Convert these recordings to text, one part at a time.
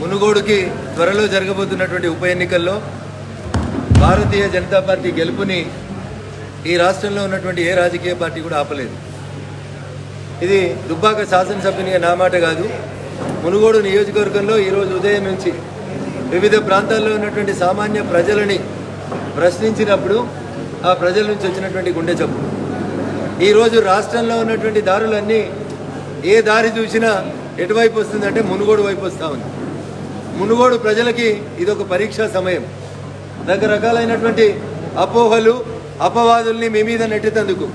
మునుగోడుకి త్వరలో జరగబోతున్నటువంటి ఉప ఎన్నికల్లో భారతీయ జనతా పార్టీ గెలుపుని ఈ రాష్ట్రంలో ఉన్నటువంటి ఏ రాజకీయ పార్టీ కూడా ఆపలేదు. ఇది దుబ్బాక శాసనసభ్యునిగా నా మాట కాదు. మునుగోడు నియోజకవర్గంలో ఈరోజు ఉదయం నుంచి వివిధ ప్రాంతాల్లో ఉన్నటువంటి సామాన్య ప్రజలని ప్రశ్నించినప్పుడు ఆ ప్రజల నుంచి వచ్చినటువంటి గుండె చప్పుడు ఈరోజు రాష్ట్రంలో ఉన్నటువంటి దారులన్నీ ఏ దారి చూసినా ఎటువైపు వస్తుందంటే మునుగోడు వైపు వస్తూ ఉంది. మునుగోడు ప్రజలకి ఇదొక పరీక్షా సమయం. రకరకాలైనటువంటి అపోహలు అపవాదుల్ని మీ మీద నెట్టేందుకు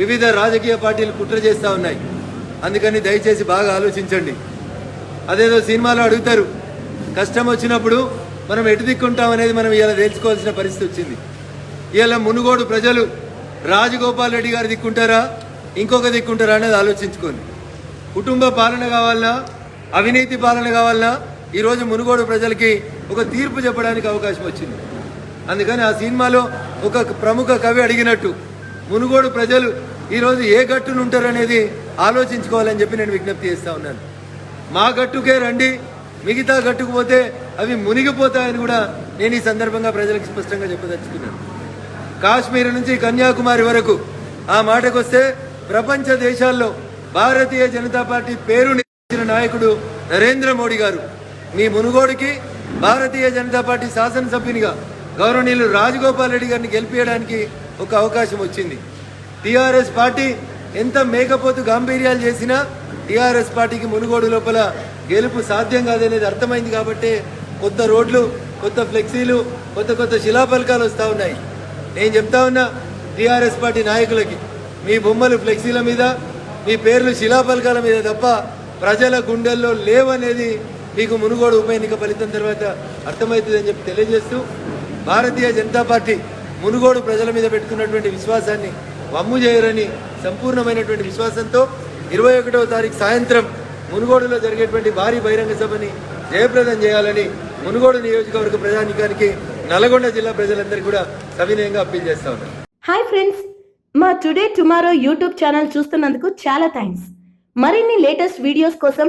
వివిధ రాజకీయ పార్టీలు కుట్ర చేస్తూ ఉన్నాయి. అందుకని దయచేసి బాగా ఆలోచించండి. అదేదో సినిమాలో అడుగుతారు కష్టం వచ్చినప్పుడు మనం ఎటు దిక్కుంటాం అనేది మనం ఇలా తెలుసుకోవాల్సిన పరిస్థితి వచ్చింది. ఇలా మునుగోడు ప్రజలు రాజగోపాల్ రెడ్డి గారు దిక్కుంటారా ఇంకొక దిక్కుంటారా అనేది ఆలోచించుకోండి. కుటుంబ పాలన కావాలన్నా అవినీతి పాలన కావాలన్నా ఈరోజు మునుగోడు ప్రజలకి ఒక తీర్పు చెప్పడానికి అవకాశం వచ్చింది. అందుకని ఆ సినిమాలో ఒక ప్రముఖ కవి అడిగినట్టు మునుగోడు ప్రజలు ఈరోజు ఏ గట్టును ఉంటారనేది ఆలోచించుకోవాలని చెప్పి నేను విజ్ఞప్తి చేస్తా ఉన్నాను. మా గట్టుకే రండి మిగతా గట్టుకు పోతే అవి మునిగిపోతాయని కూడా నేను ఈ సందర్భంగా ప్రజలకు స్పష్టంగా చెప్పదలుచుకున్నాను. కాశ్మీర్ నుంచి కన్యాకుమారి వరకు ఆ మాటకొస్తే ప్రపంచ దేశాల్లో భారతీయ జనతా పార్టీ పేరు నిలిచిన నాయకుడు నరేంద్ర మోడీ గారు. మీ మునుగోడుకి భారతీయ జనతా పార్టీ శాసనసభ్యునిగా గౌరవనీయులు రాజగోపాల్ రెడ్డి గారిని గెలిపించడానికి ఒక అవకాశం వచ్చింది. టీఆర్ఎస్ పార్టీ ఎంత మేకపోతు గాంభీర్యాలు చేసినా టీఆర్ఎస్ పార్టీకి మునుగోడు లోపల గెలుపు సాధ్యం కాదనేది అర్థమైంది కాబట్టి కొత్త రోడ్లు కొత్త ఫ్లెక్సీలు కొత్త కొత్త శిలాఫలకాలు వస్తూ ఉన్నాయి. నేను చెప్తా ఉన్నా టీఆర్ఎస్ పార్టీ నాయకులకి మీ బొమ్మలు ఫ్లెక్సీల మీద మీ పేర్లు శిలాఫలకాల మీద తప్ప ప్రజల గుండెల్లో లేవనేది మీకు మునుగోడు ఉప ఎన్నిక ఫలితం తర్వాత అర్థమవుతుందని చెప్పి తెలియజేస్తూ భారతీయ జనతా పార్టీ మునుగోడు ప్రజల మీద పెట్టుకున్నటువంటి విశ్వాసాన్ని వమ్ము చేయరని సంపూర్ణమైనటువంటి విశ్వాసంతో ఇరవై ఒకటవ తారీఖు సాయంత్రం మునుగోడులో జరిగేటువంటి భారీ బహిరంగ సభని జయప్రదం చేయాలని మునుగోడు నియోజకవర్గ ప్రజానికానికి నల్గొండ జిల్లా ప్రజలందరికీ కూడా సవినయంగా అప్పీల్ చేస్తా ఉన్నాను. హాయ్ ఫ్రెండ్స్ మా టుడే టుమారో యూట్యూబ్ ఛానల్ చూస్తున్నందుకు చాలా థ్యాంక్స్ మరిన్ని లేటెస్ట్ వీడియోస్ కోసం